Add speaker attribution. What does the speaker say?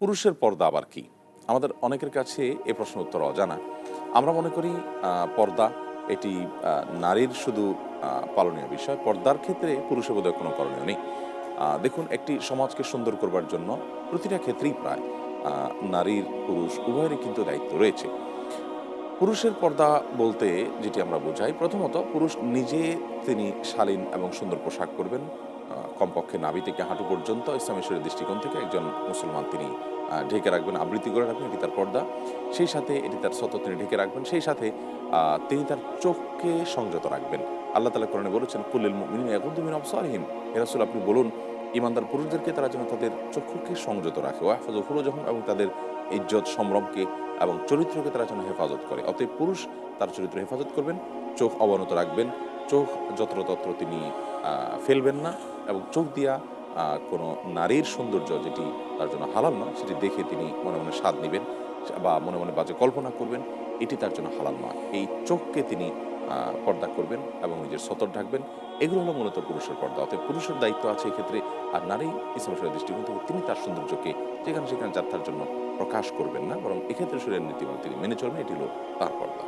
Speaker 1: পুরুষের পর্দা আবার কি? আমাদের অনেকের কাছে এ প্রশ্ন উত্তর অজানা। আমরা মনে করি পর্দা এটি নারীর শুধু পালনীয় বিষয়। পর্দার ক্ষেত্রে পুরুষের বোধহয় কোনো করণীয় নেই। দেখুন, একটি সমাজকে সুন্দর করবার জন্য প্রতিটা ক্ষেত্রেই প্রায় নারীর, পুরুষ উভয়েরই কিন্তু দায়িত্ব রয়েছে। পুরুষের পর্দা বলতে যেটি আমরা বোঝাই, প্রথমত পুরুষ নিজে তিনি শালীন এবং সুন্দর পোশাক করবেন। কমপক্ষে নাভি থেকে হাঁটু পর্যন্ত ইসলামী ইসলামেশ্বরের দৃষ্টিকোণ থেকে একজন মুসলমান তিনি ঢেকে রাখবেন, আবৃত্তি করে রাখবেন, এটি তার পর্দা। সেই সাথে এটি তার সত তিনি ঢেকে রাখবেন। সেই সাথে তিনি তার চোখকে সংযত রাখবেন। আল্লাহ তালা কোরআনে বলেছেন ইয়াগুদ্দু মিন আবসারিহিম। হে রাসূল, আপনি বলুন ইমানদার পুরুষদেরকে তারা যেন তাদের চক্ষুকে সংযত রাখে। ওয়াহফাজু যখন এবং তাদের ইজ্জত সম্ভ্রমকে এবং চরিত্রকে তারা যেন হেফাজত করে। অতএব পুরুষ তার চরিত্র হেফাজত করবেন, চোখ অবনত রাখবেন। চোখ যত্রতত্র তিনি ফেলবেন না। এবং চোখ দিয়া কোনো নারীর সৌন্দর্য যেটি তার জন্য হালাল নয়, সেটি দেখে তিনি মনে মনে স্বাদ নেবেন বা মনে মনে বাজে কল্পনা করবেন, এটি তার জন্য হালাল নয়। এই চোখকে তিনি পর্দা করবেন এবং নিজের সতর ঢাকবেন। এগুলো হলো মূলত পুরুষের পর্দা। অতএব পুরুষের দায়িত্ব আছে এক্ষেত্রে আর নারী ইসলামের দৃষ্টিকোণ থেকে তিনি তার সৌন্দর্যকে যেখানে সেখানে যাত্রার জন্য প্রকাশ করবেন না, বরং এক্ষেত্রে শরীরের নীতিমালা তিনি মেনে চলবেন, এটি হলো তার পর্দা।